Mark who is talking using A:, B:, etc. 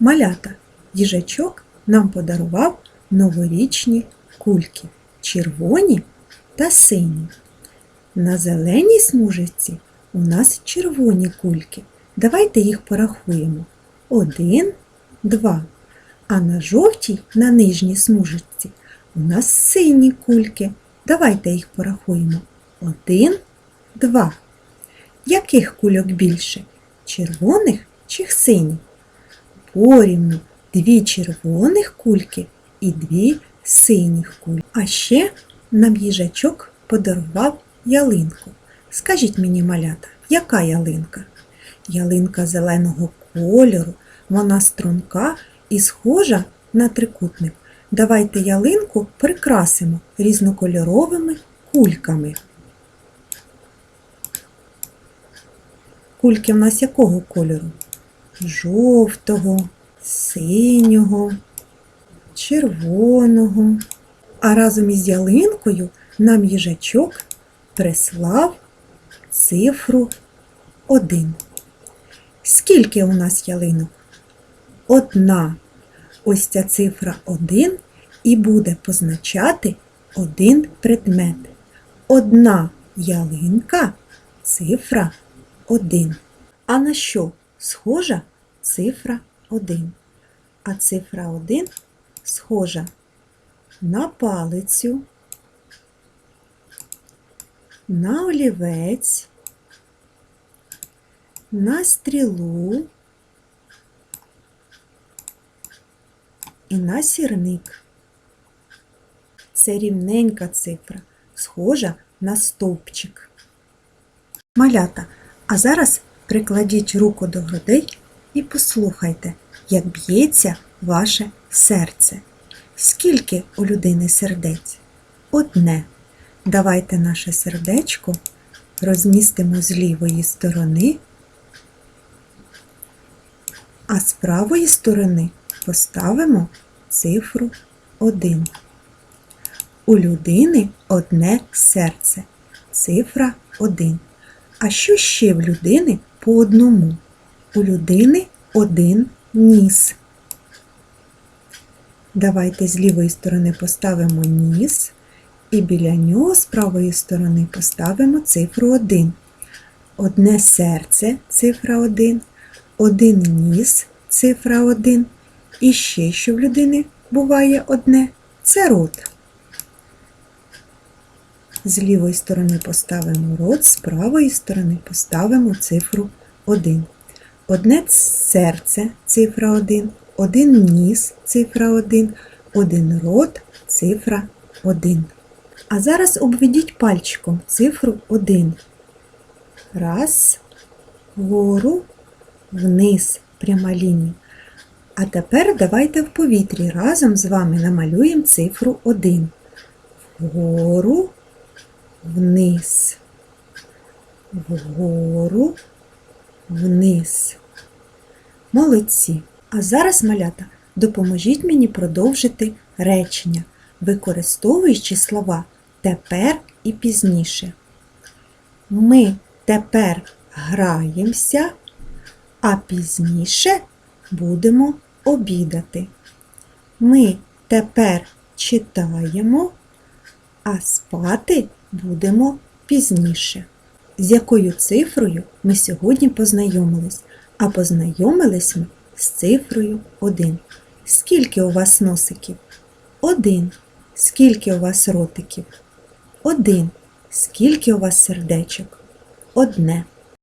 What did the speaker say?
A: Малята, їжачок нам подарував новорічні кульки червоні та сині. На зеленій смужечці у нас червоні кульки. Давайте їх порахуємо. Один, два. А на жовтій, на нижній смужечці, у нас сині кульки. Давайте їх порахуємо. Один, два. Яких кульок більше? Червоних чи синіх? Порівну дві червоних кульки і дві синіх кульки. А ще нам їжачок подарував ялинку. Скажіть мені, малята, яка ялинка? Ялинка зеленого кольору, вона струнка і схожа на трикутник. Давайте ялинку прикрасимо різнокольоровими кульками. Кульки в нас якого кольору? Жовтого, синього, червоного. А разом із ялинкою нам їжачок прислав цифру 1. Скільки у нас ялинок? Одна. Ось ця цифра 1 і буде позначати один предмет. Одна ялинка цифра 1. А на що схожа цифра 1? А цифра 1 схожа на палицю, на олівець, на стрілу і на сірник. Це рівненька цифра, схожа на стовпчик. Малята, а зараз прикладіть руку до грудей і послухайте, як б'ється ваше серце. Скільки у людини сердець? Одне. Давайте наше сердечко розмістимо з лівої сторони, а з правої сторони поставимо цифру 1. У людини одне серце, цифра 1. А що ще в людини по одному? У людини один ніс. Давайте з лівої сторони поставимо ніс, і біля нього з правої сторони поставимо цифру 1. Одне серце цифра 1, один ніс цифра 1. І ще що в людини буває одне це рот. З лівої сторони поставимо рот, з правої сторони поставимо цифру 1. Одне серце цифра 1, один ніс цифра 1, один рот цифра 1. А зараз обведіть пальчиком цифру 1. Раз, вгору, вниз, пряма лінія. А тепер давайте в повітрі разом з вами намалюємо цифру 1. Вгору, вниз, вгору, вниз. Молодці. А зараз, малята, допоможіть мені продовжити речення, використовуючи слова тепер і пізніше. Ми тепер граємося, а пізніше будемо обідати. Ми тепер читаємо, а спати будемо пізніше. З якою цифрою ми сьогодні познайомились? А познайомились ми з цифрою 1. Скільки у вас носиків? Один. Скільки у вас ротиків? Один. Скільки у вас сердечок? Одне.